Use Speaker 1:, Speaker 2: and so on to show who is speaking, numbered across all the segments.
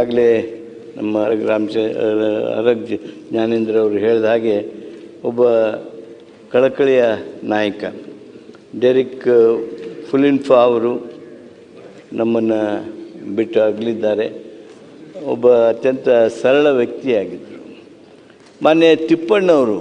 Speaker 1: ಆಗಲೇ ನಮ್ಮ ರಾಮಚ ಅರಗ್ ಜ್ಞಾನೇಂದ್ರ ಅವರು ಹೇಳಿದ ಹಾಗೆ ಒಬ್ಬ ಕಳಕಳಿಯ ನಾಯಕ, ಡೆರಿಕ್ ಫುಲಿನ್ಫಾ ಅವರು ನಮ್ಮನ್ನು ಬಿಟ್ಟು ಅಗಲಿದ್ದಾರೆ. ಒಬ್ಬ ಅತ್ಯಂತ ಸರಳ ವ್ಯಕ್ತಿಯಾಗಿದ್ದರು. ಮಾನ್ಯ ತಿಪ್ಪಣ್ಣವರು,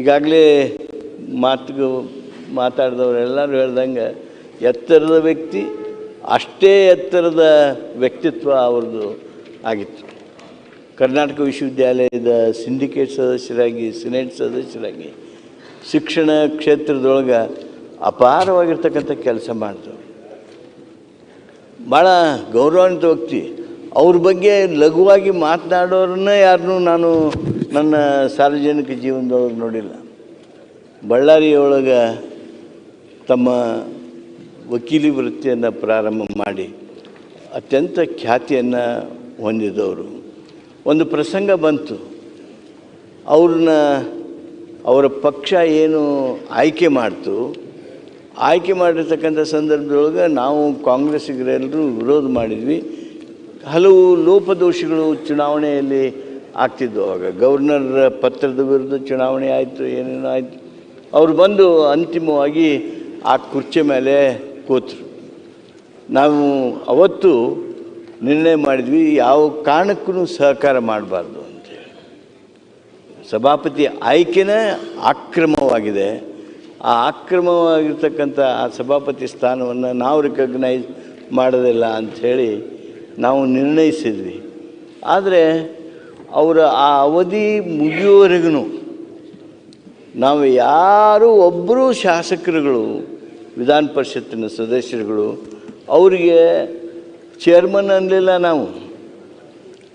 Speaker 1: ಈಗಾಗಲೇ ಮಾತು ಮಾತಾಡಿದವರೆಲ್ಲರೂ ಹೇಳ್ದಂಗೆ ಎತ್ತರದ ವ್ಯಕ್ತಿ ಅಷ್ಟೇ ಎತ್ತರದ ವ್ಯಕ್ತಿತ್ವ ಅವ್ರದ್ದು ಆಗಿತ್ತು. ಕರ್ನಾಟಕ ವಿಶ್ವವಿದ್ಯಾಲಯದ ಸಿಂಡಿಕೇಟ್ ಸದಸ್ಯರಾಗಿ, ಸಿನೆಟ್ ಸದಸ್ಯರಾಗಿ, ಶಿಕ್ಷಣ ಕ್ಷೇತ್ರದೊಳಗೆ ಅಪಾರವಾಗಿರ್ತಕ್ಕಂಥ ಕೆಲಸ ಮಾಡಿದ್ರು ಭಾಳ ಗೌರವಾನ್ವಿತ ವ್ಯಕ್ತಿ. ಅವ್ರ ಬಗ್ಗೆ ಲಘುವಾಗಿ ಮಾತನಾಡೋರನ್ನ ಯಾರನ್ನೂ ನಾನು ನನ್ನ ಸಾರ್ವಜನಿಕ ಜೀವನದೊಳಗೆ ನೋಡಿಲ್ಲ. ಬಳ್ಳಾರಿಯೊಳಗೆ ತಮ್ಮ ವಕೀಲಿ ವೃತ್ತಿಯನ್ನು ಪ್ರಾರಂಭ ಮಾಡಿ ಅತ್ಯಂತ ಖ್ಯಾತಿಯನ್ನು ಹೊಂದಿದವರು. ಒಂದು ಪ್ರಸಂಗ ಬಂತು. ಅವ್ರನ್ನ, ಅವರ ಪಕ್ಷ ಏನು ಆಯ್ಕೆ ಮಾಡ್ತು. ಆಯ್ಕೆ ಮಾಡಿರ್ತಕ್ಕಂಥ ಸಂದರ್ಭದೊಳಗೆ ನಾವು ಕಾಂಗ್ರೆಸ್ಸಿಗರೆಲ್ಲರೂ ವಿರೋಧ ಮಾಡಿದ್ವಿ. ಹಲವು ಲೋಪದೋಷಗಳು ಚುನಾವಣೆಯಲ್ಲಿ ಆಗ್ತಿದ್ವು. ಅವಾಗ ಗವರ್ನರ್ ಪತ್ರದ ವಿರುದ್ಧ ಚುನಾವಣೆ ಆಯಿತು, ಏನೇನೋ ಆಯಿತು. ಅವರು ಬಂದು ಅಂತಿಮವಾಗಿ ಆ ಕುರ್ಚಿ ಮೇಲೆ ಕೂತರು. ನಾವು ಅವತ್ತು ನಿರ್ಣಯ ಮಾಡಿದ್ವಿ, ಯಾವ ಕಾರಣಕ್ಕೂ ಸಹಕಾರ ಮಾಡಬಾರ್ದು ಅಂತೇಳಿ ಸಭಾಪತಿ ಆಯ್ಕೆನೇ ಆಕ್ರಮವಾಗಿದೆ ಆ ಆಕ್ರಮವಾಗಿರ್ತಕ್ಕಂಥ ಆ ಸಭಾಪತಿ ಸ್ಥಾನವನ್ನು ನಾವು ರಿಕಗ್ನೈಸ್ ಮಾಡೋದಿಲ್ಲ ಅಂಥೇಳಿ ನಾವು ನಿರ್ಣಯಿಸಿದ್ವಿ. ಆದರೆ ಅವರ ಆ ಅವಧಿ ಮುಗಿಯುವವರೆಗೂ ನಾವು ಯಾರು ಒಬ್ಬರು ಶಾಸಕರುಗಳು ವಿಧಾನ ಪರಿಷತ್ತಿನ ಸದಸ್ಯರುಗಳು, ಅವರಿಗೆ ಚೇರ್ಮನ್ ಅನ್ನಲಿಲ್ಲ ನಾವು.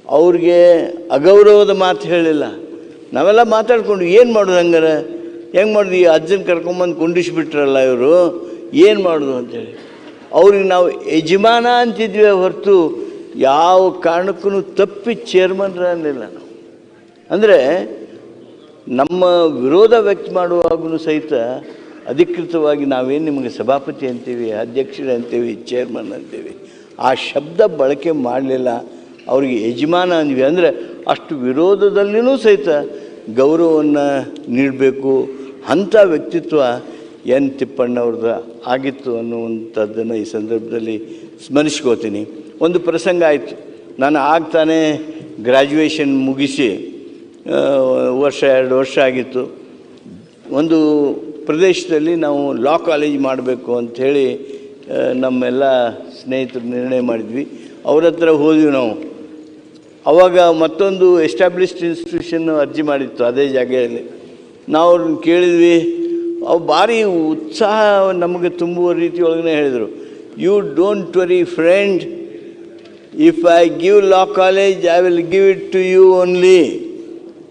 Speaker 1: ಅವ್ರಿಗೆ ಅಗೌರವದ ಮಾತು ಹೇಳಿಲ್ಲ. ನಾವೆಲ್ಲ ಮಾತಾಡ್ಕೊಂಡು ಏನು ಮಾಡೋದು ಹಂಗಾರೆ? ಹೆಂಗೆ ಮಾಡೋದು? ಈ ಅಜ್ಜನ ಕರ್ಕೊಂಬಂದು ಕುಂಡಿಸಿಬಿಟ್ರಲ್ಲ ಇವರು, ಏನು ಮಾಡೋದು ಅಂತೇಳಿ. ಅವ್ರಿಗೆ ನಾವು ಯಜಮಾನ ಅಂತಿದ್ವಿ ಹೊರತು ಯಾವ ಕಾರಣಕ್ಕೂ ತಪ್ಪಿ ಚೇರ್ಮನ್ರ ಅನ್ನಲಿಲ್ಲ ನಾವು. ಅಂದರೆ ನಮ್ಮ ವಿರೋಧ ವ್ಯಕ್ತ ಮಾಡುವಾಗಲೂ ಸಹಿತ ಅಧಿಕೃತವಾಗಿ ನಾವೇನು ನಿಮಗೆ ಸಭಾಪತಿ ಅಂತೀವಿ, ಅಧ್ಯಕ್ಷರು ಅಂತೀವಿ ಚೇರ್ಮನ್ ಅಂತೀವಿ, ಆ ಶಬ್ದ ಬಳಕೆ ಮಾಡಲಿಲ್ಲ. ಅವ್ರಿಗೆ ಯಜಮಾನ ಅಂದ್ವಿ. ಅಂದರೆ ಅಷ್ಟು ವಿರೋಧದಲ್ಲಿಯೂ ಸಹಿತ ಗೌರವವನ್ನು ನೀಡಬೇಕು ಅಂಥ ವ್ಯಕ್ತಿತ್ವ ಎನ್ ತಿಪ್ಪಣ್ಣವ್ರದ್ದು ಆಗಿತ್ತು ಅನ್ನುವಂಥದ್ದನ್ನು ಈ ಸಂದರ್ಭದಲ್ಲಿ ಸ್ಮರಿಸ್ಕೋತೀನಿ. ಒಂದು ಪ್ರಸಂಗ ಆಯಿತು. ನಾನು ಆಗ್ತಾನೆ ಗ್ರ್ಯಾಜುಯೇಷನ್ ಮುಗಿಸಿ ವರ್ಷ ಎರಡು ವರ್ಷ ಆಗಿತ್ತು. ಒಂದು ಪ್ರದೇಶದಲ್ಲಿ ನಾವು ಲಾ ಕಾಲೇಜ್ ಮಾಡಬೇಕು ಅಂಥೇಳಿ ನಮ್ಮೆಲ್ಲ ಸ್ನೇಹಿತರು ನಿರ್ಣಯ ಮಾಡಿದ್ವಿ. ಅವ್ರ ಹತ್ರ ಹೋದ್ವಿ ನಾವು. ಅವಾಗ ಮತ್ತೊಂದು ಎಸ್ಟಾಬ್ಲಿಷ್ಡ್ ಇನ್ಸ್ಟಿಟ್ಯೂಷನ್ ಅರ್ಜಿ ಮಾಡಿತ್ತು ಅದೇ ಜಾಗೆಯಲ್ಲಿ ನಾವು ಅವ್ರನ್ನ ಕೇಳಿದ್ವಿ. ಅವು ಭಾರಿ ಉತ್ಸಾಹ ನಮಗೆ ತುಂಬುವ ರೀತಿಯೊಳಗನೆ ಹೇಳಿದರು. You don't worry friend if I give law college I will give it to you only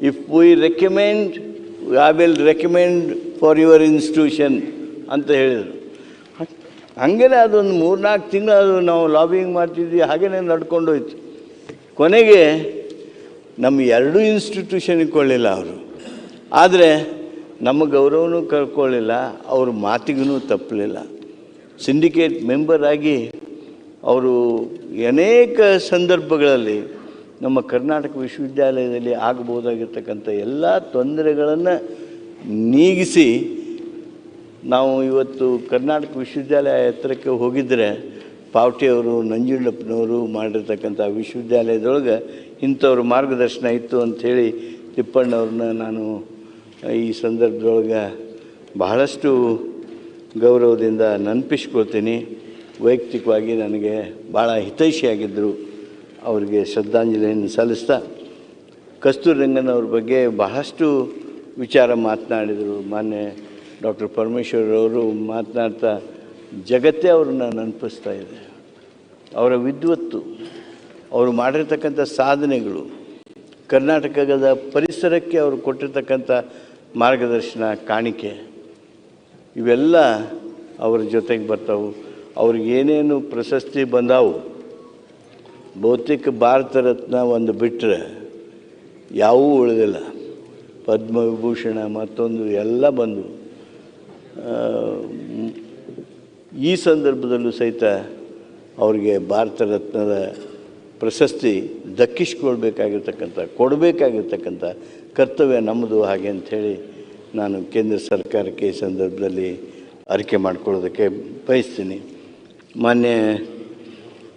Speaker 1: if we recommend I will recommend for your institution ಅಂತ ಹೇಳಿದರು. ಹಾಗೇನೆ ಅದೊಂದು ಮೂರ್ನಾಲ್ಕು ತಿಂಗಳು ಅದು ನಾವು ಲಾಬಿಂಗ್ ಮಾಡ್ತಿದ್ವಿ ಹಾಗೇ ನಡ್ಕೊಂಡು ಹೋಯ್ತು. ಕೊನೆಗೆ ನಮ್ಮ ಎರಡೂ ಇನ್ಸ್ಟಿಟ್ಯೂಷನಿಗೆ ಕೊಳ್ಳಿಲ್ಲ ಅವರು. ಆದರೆ ನಮ್ಮ ಗೌರವನೂ ಕಳ್ಕೊಳ್ಳಿಲ್ಲ, ಅವ್ರ ಮಾತಿಗೂ ತಪ್ಪಲಿಲ್ಲ. ಸಿಂಡಿಕೇಟ್ ಮೆಂಬರ್ ಆಗಿ ಅವರು ಅನೇಕ ಸಂದರ್ಭಗಳಲ್ಲಿ ನಮ್ಮ ಕರ್ನಾಟಕ ವಿಶ್ವವಿದ್ಯಾಲಯದಲ್ಲಿ ಆಗಬಹುದಾಗಿರ್ತಕ್ಕಂಥ ಎಲ್ಲ ತೊಂದರೆಗಳನ್ನು ನೀಗಿಸಿ ನಾವು ಇವತ್ತು ಕರ್ನಾಟಕ ವಿಶ್ವವಿದ್ಯಾಲಯ ಎತ್ತರಕ್ಕೆ ಹೋಗಿದ್ದರೆ ಪಾವಟಿಯವರು ನಂಜುಂಡಪ್ಪನವರು ಮಾಡಿರ್ತಕ್ಕಂಥ ವಿಶ್ವವಿದ್ಯಾಲಯದೊಳಗೆ ಇಂಥವ್ರ ಮಾರ್ಗದರ್ಶನ ಇತ್ತು ಅಂಥೇಳಿ ತಿಪ್ಪಣ್ಣವ್ರನ್ನ ನಾನು ಈ ಸಂದರ್ಭದೊಳಗೆ ಬಹಳಷ್ಟು ಗೌರವದಿಂದ ನೆನಪಿಸ್ಕೊಳ್ತೀನಿ. ವೈಯಕ್ತಿಕವಾಗಿ ನನಗೆ ಭಾಳ ಹಿತೈಷಿಯಾಗಿದ್ದರು ಅವರಿಗೆ ಶ್ರದ್ಧಾಂಜಲಿಯನ್ನು ಸಲ್ಲಿಸ್ತಾ ಕಸ್ತೂರಿ ರಂಗನ್ ಅವ್ರ ಬಗ್ಗೆ ಬಹಳಷ್ಟು ವಿಚಾರ ಮಾತನಾಡಿದರು. ಮಾನ್ಯ ಡಾಕ್ಟರ್ ಪರಮೇಶ್ವರ್ ಅವರು ಮಾತನಾಡ್ತಾ ಜಗತ್ತೇ ಅವ್ರನ್ನ ನೆನಪಿಸ್ತಾ ಇದೆ. ಅವರ ವಿದ್ವತ್ತು, ಅವರು ಮಾಡಿರ್ತಕ್ಕಂಥ ಸಾಧನೆಗಳು, ಕರ್ನಾಟಕದ ಪರಿಸರಕ್ಕೆ ಅವರು ಕೊಟ್ಟಿರ್ತಕ್ಕಂಥ ಮಾರ್ಗದರ್ಶನ, ಕಾಣಿಕೆ, ಇವೆಲ್ಲ ಅವರ ಜೊತೆಗೆ ಬರ್ತಾವು. ಅವ್ರಿಗೆ ಏನೇನು ಪ್ರಶಸ್ತಿ ಬಂದಾವು ಬಹುತೇಕ ಭಾರತ ರತ್ನ ಒಂದು ಬಿಟ್ಟರೆ ಯಾವೂ ಉಳಿದಿಲ್ಲ. ಪದ್ಮವಿಭೂಷಣ ಮತ್ತೊಂದು ಎಲ್ಲ ಬಂದು ಈ ಸಂದರ್ಭದಲ್ಲೂ ಸಹಿತ ಅವರಿಗೆ ಭಾರತ ರತ್ನದ ಪ್ರಶಸ್ತಿ ದಕ್ಕಿಸ್ಕೊಳ್ಬೇಕಾಗಿರ್ತಕ್ಕಂಥ ಕೊಡಬೇಕಾಗಿರ್ತಕ್ಕಂಥ ಕರ್ತವ್ಯ ನಮ್ಮದು ಹಾಗೆ ಅಂಥೇಳಿ ನಾನು ಕೇಂದ್ರ ಸರ್ಕಾರಕ್ಕೆ ಈ ಸಂದರ್ಭದಲ್ಲಿ ಅರಿಕೆ ಮಾಡಿಕೊಳ್ಳೋದಕ್ಕೆ ಬಯಸ್ತೀನಿ. ಮಾನ್ಯ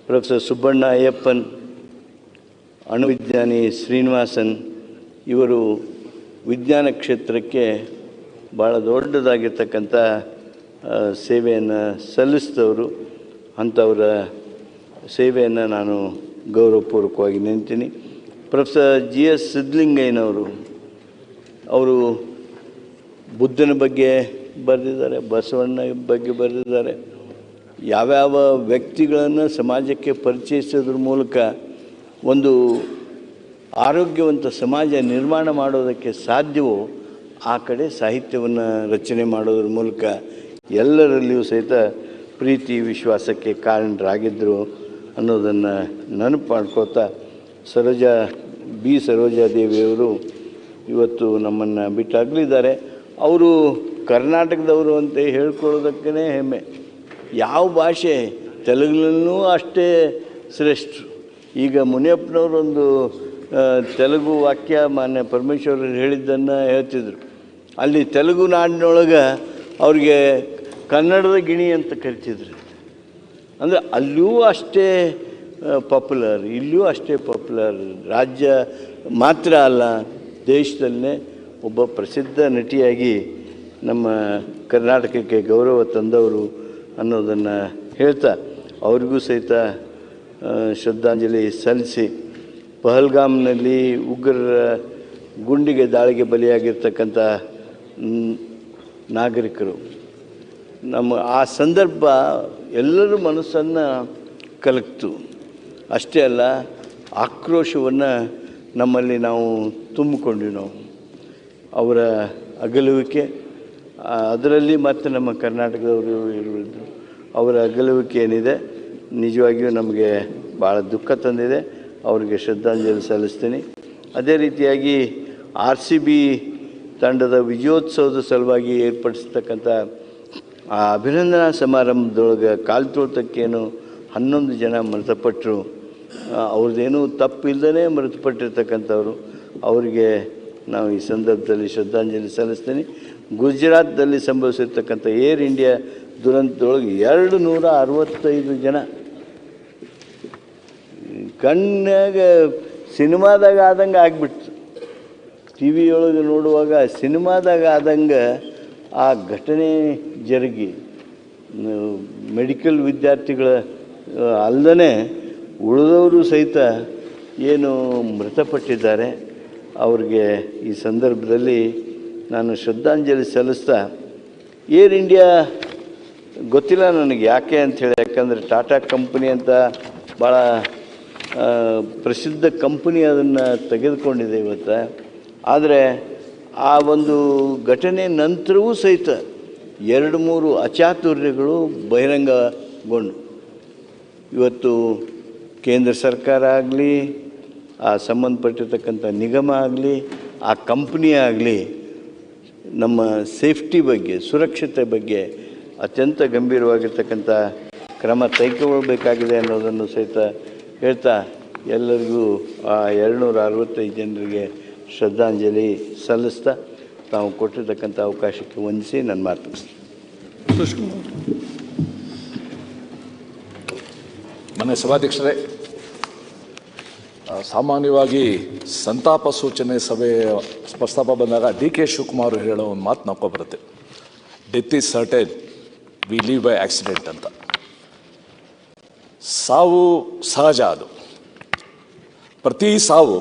Speaker 1: ಪ್ರೊಫೆಸರ್ ಸುಬ್ಬಣ್ಣ ಅಯ್ಯಪ್ಪನ್, ಅಣುವಿಜ್ಞಾನಿ ಶ್ರೀನಿವಾಸನ್, ಇವರು ವಿಜ್ಞಾನ ಕ್ಷೇತ್ರಕ್ಕೆ ಭಾಳ ದೊಡ್ಡದಾಗಿರ್ತಕ್ಕಂಥ ಸೇವೆಯನ್ನು ಸಲ್ಲಿಸಿದವರು. ಅಂಥವರ ಸೇವೆಯನ್ನು ನಾನು ಗೌರವಪೂರ್ವಕವಾಗಿ ನೆನ್ತೀನಿ. ಪ್ರೊಫೆಸರ್ ಜಿ ಎಸ್ ಸಿದ್ಲಿಂಗಯ್ಯನವರು ಅವರು ಬುದ್ಧನ ಬಗ್ಗೆ ಬರೆದಿದ್ದಾರೆ, ಬಸವಣ್ಣ ಬಗ್ಗೆ ಬರೆದಿದ್ದಾರೆ. ಯಾವ್ಯಾವ ವ್ಯಕ್ತಿಗಳನ್ನು ಸಮಾಜಕ್ಕೆ ಪರಿಚಯಿಸೋದ್ರ ಮೂಲಕ ಒಂದು ಆರೋಗ್ಯವಂತ ಸಮಾಜ ನಿರ್ಮಾಣ ಮಾಡೋದಕ್ಕೆ ಸಾಧ್ಯವೋ ಆ ಕಡೆ ಸಾಹಿತ್ಯವನ್ನು ರಚನೆ ಮಾಡೋದ್ರ ಮೂಲಕ ಎಲ್ಲರಲ್ಲಿಯೂ ಸಹಿತ ಪ್ರೀತಿ, ವಿಶ್ವಾಸಕ್ಕೆ ಕಾರಣರಾಗಿದ್ದರು ಅನ್ನೋದನ್ನು ನೆನಪು ಮಾಡ್ಕೋತಾ ಸರೋಜಾ, ಬಿ. ಸರೋಜಾದೇವಿಯವರು ಇವತ್ತು ನಮ್ಮನ್ನು ಬಿಟ್ಟಾಗಲಿದ್ದಾರೆ. ಅವರು ಕರ್ನಾಟಕದವರು ಅಂತ ಹೇಳ್ಕೊಳ್ಳೋದಕ್ಕೇ ಹೆಮ್ಮೆ. ಯಾವ ಭಾಷೆ? ತೆಲುಗಿನಲ್ಲೂ ಅಷ್ಟೇ ಶ್ರೇಷ್ಠ. ಈಗ ಮುನಿಯಪ್ಪನವರೊಂದು ತೆಲುಗು ವಾಕ್ಯ ಮಾನ್ಯ ಪರಮೇಶ್ವರ ಹೇಳಿದ್ದನ್ನು ಹೇಳ್ತಿದ್ರು. ಅಲ್ಲಿ ತೆಲುಗು ನಾಡಿನೊಳಗೆ ಅವ್ರಿಗೆ ಕನ್ನಡದ ಗಿಣಿ ಅಂತ ಕರಿತಿದ್ರು. ಅಂದರೆ ಅಲ್ಲೂ ಅಷ್ಟೇ ಪಾಪ್ಯುಲರ್ ಇಲ್ಲೂ ಅಷ್ಟೇ ಪಾಪ್ಯುಲರ್ ರಾಜ್ಯ ಮಾತ್ರ ಅಲ್ಲ, ದೇಶದಲ್ಲೇ ಒಬ್ಬ ಪ್ರಸಿದ್ಧ ನಟಿಯಾಗಿ ನಮ್ಮ ಕರ್ನಾಟಕಕ್ಕೆ ಗೌರವ ತಂದವರು ಅನ್ನೋದನ್ನು ಹೇಳ್ತಾ ಅವ್ರಿಗೂ ಸಹಿತ ಶ್ರದ್ಧಾಂಜಲಿ ಸಲ್ಲಿಸಿ ಪಹಲ್ಗಾಮ್ನಲ್ಲಿ ಉಗ್ರರ ಗುಂಡಿಗೆ ದಾಳಿಗೆ ಬಲಿಯಾಗಿರ್ತಕ್ಕಂಥ ನಾಗರಿಕರು. ನಮ್ಮ ಆ ಸಂದರ್ಭ ಎಲ್ಲರ ಮನಸ್ಸನ್ನು ಕಲಕ್ತು. ಅಷ್ಟೇ ಅಲ್ಲ, ಆಕ್ರೋಶವನ್ನು ನಮ್ಮಲ್ಲಿ ನಾವು ತುಂಬಿಕೊಂಡ್ವಿ ನಾವು. ಅವರ ಅಗಲುವಿಕೆ ಅದರಲ್ಲಿ ಮತ್ತು ನಮ್ಮ ಕರ್ನಾಟಕದವರು ಇರುವುದು ಅವರ ಅಗಲುವಿಕೆ ಏನಿದೆ, ನಿಜವಾಗಿಯೂ ನಮಗೆ ಭಾಳ ದುಃಖ ತಂದಿದೆ. ಅವರಿಗೆ ಶ್ರದ್ಧಾಂಜಲಿ ಸಲ್ಲಿಸ್ತೀನಿ. ಅದೇ ರೀತಿಯಾಗಿ ಆರ್ ಸಿ ಬಿ ತಂಡದ ವಿಜಯೋತ್ಸವದ ಸಲುವಾಗಿ ಏರ್ಪಡಿಸ್ತಕ್ಕಂಥ ಆ ಅಭಿನಂದನಾ ಸಮಾರಂಭದೊಳಗೆ ಕಾಲು ತೋಳ್ತಕ್ಕೇನು ಹನ್ನೊಂದು ಜನ ಮೃತಪಟ್ಟರು ಅವ್ರದ್ದೇನು ತಪ್ಪಿಲ್ಲದೇ ಮೃತಪಟ್ಟಿರ್ತಕ್ಕಂಥವ್ರು. ಅವರಿಗೆ ನಾವು ಈ ಸಂದರ್ಭದಲ್ಲಿ ಶ್ರದ್ಧಾಂಜಲಿ ಸಲ್ಲಿಸ್ತೀನಿ. ಗುಜರಾತ್ದಲ್ಲಿ ಸಂಭವಿಸಿರ್ತಕ್ಕಂಥ ಏರ್ ಇಂಡಿಯಾ ದುರಂತದೊಳಗೆ ಎರಡು ನೂರ ಅರವತ್ತೈದು ಜನ. ಕಣ್ಣಾಗ ಸಿನಿಮಾದಾಗ ಆದಂಗೆ ಆಗ್ಬಿಡ್ತು ಟಿ ವಿಯೊಳಗೆ ನೋಡುವಾಗ ಸಿನಿಮಾದಾಗ ಆದಂಗೆ ಆ ಘಟನೆ ಜರುಗಿ. ಮೆಡಿಕಲ್ ವಿದ್ಯಾರ್ಥಿಗಳ, ಅಲ್ಲದೇ ಉಳಿದವರು ಸಹಿತ ಏನು ಮೃತಪಟ್ಟಿದ್ದಾರೆ. ಅವ್ರಿಗೆ ಈ ಸಂದರ್ಭದಲ್ಲಿ ನಾನು ಶ್ರದ್ಧಾಂಜಲಿ ಸಲ್ಲಿಸ್ತಾ, ಏರ್ ಇಂಡಿಯಾ ಗೊತ್ತಿಲ್ಲ ನನಗೆ ಯಾಕೆ ಅಂಥೇಳಿ ಯಾಕಂದರೆ ಟಾಟಾ ಕಂಪನಿ ಅಂತ ಭಾಳ ಪ್ರಸಿದ್ಧ ಕಂಪನಿ ಅದನ್ನು ತೆಗೆದುಕೊಂಡಿದೆ ಇವತ್ತು. ಆದರೆ ಆ ಒಂದು ಘಟನೆ ನಂತರವೂ ಸಹಿತ ಎರಡು ಮೂರು ಅಚಾತುರ್ಯಗಳು ಬಹಿರಂಗಗೊಂಡು. ಇವತ್ತು ಕೇಂದ್ರ ಸರ್ಕಾರ ಆಗಲಿ, ಆ ಸಂಬಂಧಪಟ್ಟಿರ್ತಕ್ಕಂಥ ನಿಗಮ ಆಗಲಿ, ಆ ಕಂಪ್ನಿ ಆಗಲಿ ನಮ್ಮ ಸೇಫ್ಟಿ ಬಗ್ಗೆ, ಸುರಕ್ಷತೆ ಬಗ್ಗೆ ಅತ್ಯಂತ ಗಂಭೀರವಾಗಿರ್ತಕ್ಕಂಥ ಕ್ರಮ ತೆಗೆದುಕೊಳ್ಬೇಕಾಗಿದೆ ಅನ್ನೋದನ್ನು ಸಹಿತ ಹೇಳ್ತಾ ಎಲ್ಲರಿಗೂ ಆ ಎರಡುನೂರ ಅರವತ್ತೈದು ಜನರಿಗೆ ಶ್ರದ್ಧಾಂಜಲಿ ಸಲ್ಲಿಸ್ತಾ ತಾವು ಕೊಟ್ಟಿರ್ತಕ್ಕಂಥ ಅವಕಾಶಕ್ಕೆ ವಂದಿಸಿ ನನ್ನ ಮಾತು.
Speaker 2: ಮನೆ ಸಭಾಧ್ಯಕ್ಷರೇ ಸಾಮಾನ್ಯವಾಗಿ ಸಂತಾಪ ಸೂಚನೆ ಸಭೆ ಪ್ರಸ್ತಾಪ ಬಂದಾಗ ಡಿ ಕೆ ಶಿವಕುಮಾರ್ ಹೇಳೋ ಒಂದು ಮಾತು ನಕ್ಕೋ ಬರುತ್ತೆ. Death is certain we leave by accident ಅಂತ. ಸಾವು ಸಹಜ ಅದು. ಪ್ರತಿ ಸಾವು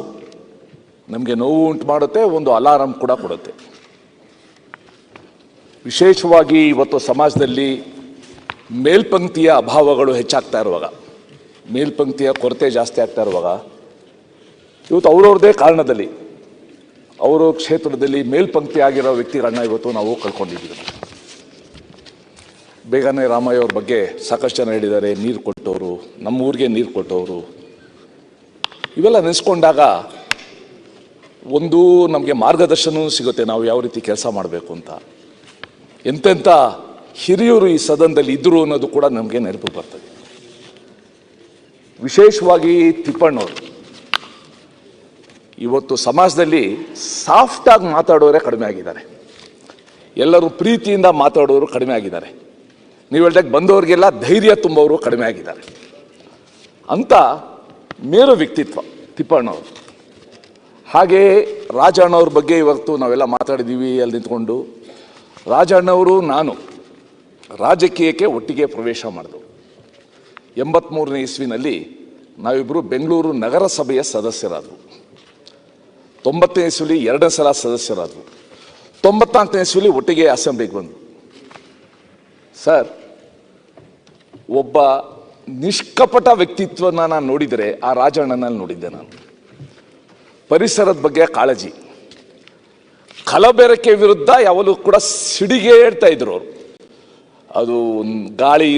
Speaker 2: ನಮಗೆ ನೋವು ಉಂಟು ಮಾಡುತ್ತೆ, ಒಂದು ಅಲಾರಾಮ್ ಕೂಡ ಕೊಡುತ್ತೆ. ವಿಶೇಷವಾಗಿ ಇವತ್ತು ಸಮಾಜದಲ್ಲಿ ಮೇಲ್ಪಂಕ್ತಿಯ ಅಭಾವಗಳು ಹೆಚ್ಚಾಗ್ತಾ ಇರುವಾಗ, ಮೇಲ್ಪಂಕ್ತಿಯ ಕೊರತೆ ಜಾಸ್ತಿ ಆಗ್ತಾ ಇರುವಾಗ, ಇವತ್ತು ಅವ್ರವ್ರದೇ ಕಾರಣದಲ್ಲಿ ಅವರ ಕ್ಷೇತ್ರದಲ್ಲಿ ಮೇಲ್ಪಂಕ್ತಿ ಆಗಿರೋ ವ್ಯಕ್ತಿಗಳನ್ನ ಇವತ್ತು ನಾವು ಕಳ್ಕೊಂಡಿದ್ದೀವಿ. ಬೇಗನೆ ರಾಮಯ್ಯ ಅವ್ರ ಬಗ್ಗೆ ಸಾಕಷ್ಟು ಜನ ಹೇಳಿದ್ದಾರೆ, ನೀರು ಕೊಟ್ಟವರು, ನಮ್ಮ ಊರಿಗೆ ನೀರು ಕೊಟ್ಟವರು. ಇವೆಲ್ಲ ನೆನೆಸ್ಕೊಂಡಾಗ ಒಂದು ನಮಗೆ ಮಾರ್ಗದರ್ಶನವೂ ಸಿಗುತ್ತೆ, ನಾವು ಯಾವ ರೀತಿ ಕೆಲಸ ಮಾಡಬೇಕು ಅಂತ. ಎಂತೆಂಥ ಹಿರಿಯರು ಈ ಸದನದಲ್ಲಿ ಇದ್ದರು ಅನ್ನೋದು ಕೂಡ ನಮಗೆ ನೆನಪು ಬರ್ತದೆ. ವಿಶೇಷವಾಗಿ ತಿಪ್ಪಣ್ಣವರು. ಇವತ್ತು ಸಮಾಜದಲ್ಲಿ ಸಾಫ್ಟಾಗಿ ಮಾತಾಡೋರೇ ಕಡಿಮೆ ಆಗಿದ್ದಾರೆ. ಎಲ್ಲರೂ ಪ್ರೀತಿಯಿಂದ ಮಾತಾಡೋರು ಕಡಿಮೆ ಆಗಿದ್ದಾರೆ. ನೀವು ಹೇಳ್ದಾಗ ಬಂದವರಿಗೆಲ್ಲ ಧೈರ್ಯ ತುಂಬವರು ಕಡಿಮೆ ಆಗಿದ್ದಾರೆ. ಅಂತ ಮೇರು ವ್ಯಕ್ತಿತ್ವ, ತಿಪ್ಪಣ್ಣವರು. ಹಾಗೆ ರಾಜಣ್ಣವ್ರ ಬಗ್ಗೆ ಇವತ್ತು ನಾವೆಲ್ಲ ಮಾತಾಡಿದ್ದೀವಿ ಅಲ್ಲಿ ನಿಂತ್ಕೊಂಡು. ರಾಜಣ್ಣವರು ನಾನು ರಾಜಕೀಯಕ್ಕೆ ಒಟ್ಟಿಗೆ ಪ್ರವೇಶ ಮಾಡಿದ್ರು ಎಂಬತ್ತ್ಮೂರನೇ ಇಸ್ವಿನಲ್ಲಿ ನಾವಿಬ್ಬರು ಬೆಂಗಳೂರು ನಗರಸಭೆಯ ಸದಸ್ಯರಾದವು. ತೊಂಬತ್ತನೇ ಇಸ್ವಿಲಿ ಎರಡನೇ ಸಲ ಸದಸ್ಯರಾದರು. ತೊಂಬತ್ನಾಲ್ಕನೇ ಸುಲಿ ಒಟ್ಟಿಗೆ ಅಸೆಂಬ್ಲಿಗೆ ಬಂದರು. ಸರ್, ಒಬ್ಬ ನಿಷ್ಕಪಟ ವ್ಯಕ್ತಿತ್ವನ ನಾನು ನೋಡಿದರೆ ಆ ರಾಜಣ್ಣನಲ್ಲಿ ನೋಡಿದ್ದೆ ನಾನು. ಪರಿಸರದ ಬಗ್ಗೆ ಕಾಳಜಿ. ಕಲಬೆರಕೆ ವಿರುದ್ಧ ಯಾವಾಗಲೂ ಕೂಡ ಸಿಡಿಗೆ ಹೇಳ್ತಾ ಇದ್ರು ಅವರು. ಅದು ಗಾಳಿ